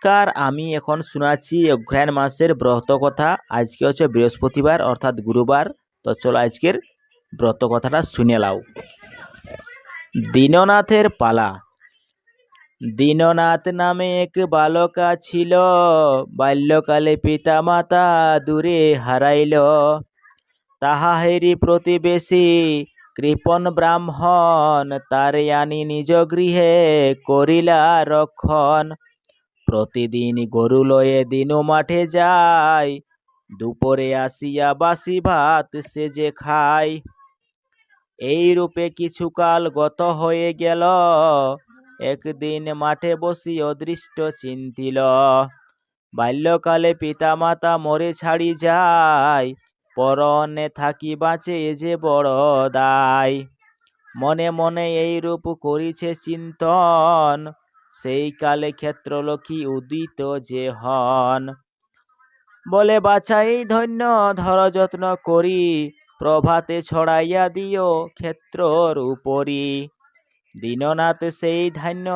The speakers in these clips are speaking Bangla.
নমস্কার, আমি এখন শোনাচ্ছি অঘ্রায়ণ মাসের ব্রত কথা। আজকে হচ্ছে বৃহস্পতিবার, অর্থাৎ গুরুবার। তো চলো আজকের ব্রত কথাটা শুনে লাও দীননাথের পালা। দীননাথ নামে এক বালকা ছিল বাল্যকালে পিতা মাতা দূরে হারাইল। তাহা হেরি প্রতিবেশী কৃপন ব্রাহ্মণ, তারে আনি নিজ গৃহে করিলা রক্ষণ। প্রতিদিন গরু লয়ে দিনু মাঠে যায় দুপুরে আসিয়া বাসি ভাত সে যে খায়। এই রূপে কিছুকাল গত হয়ে গেল, একদিন মাঠে বসি অদৃষ্ট চিন্তিল। বাল্যকালে পিতামাতা মরে ছাড়ি যায়, পরনে থাকি বাঁচে যে বড় দায়। মনে মনে এই রূপ করিছে চিন্তন সেই কালে ক্ষেত্রলক্ষ্মী উদিত যে হন। বলে, বাছাই ধন্য, ধর যত্ন করি, প্রভাতে ছড়াইয়া দিও ক্ষেত্রর উপরি। দীননাথ সেই ধান্য,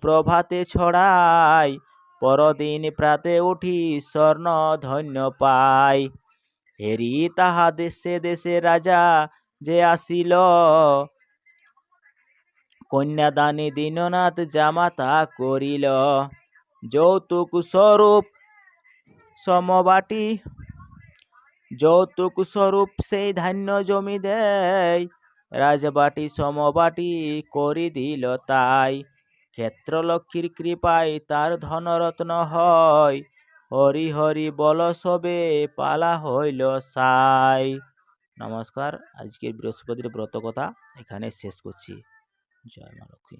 প্রভাতে ছড়াই, পরদিন প্রাতে উঠি স্বর্ণ ধন্য পাই। হেরি তাহা দেশে দেশে রাজা যে আসিল কন্যাদানী দীননাথ জামাতা করিল। যৌতুক স্বরূপ সমবাটি, যৌতুক স্বরূপ সেই ধান্য জমি দেয়। রাজবাটি সমবাটি করি দিল তাই। ক্ষেত্রলক্ষ্মীর কৃপায় তার ধনরত্ন হয়। হরি হরি বল সবে পালা হইল সাই। নমস্কার, আজকের বৃহস্পতির ব্রত কথা এখানে শেষ করছি। জয় মা লক্ষ্মী।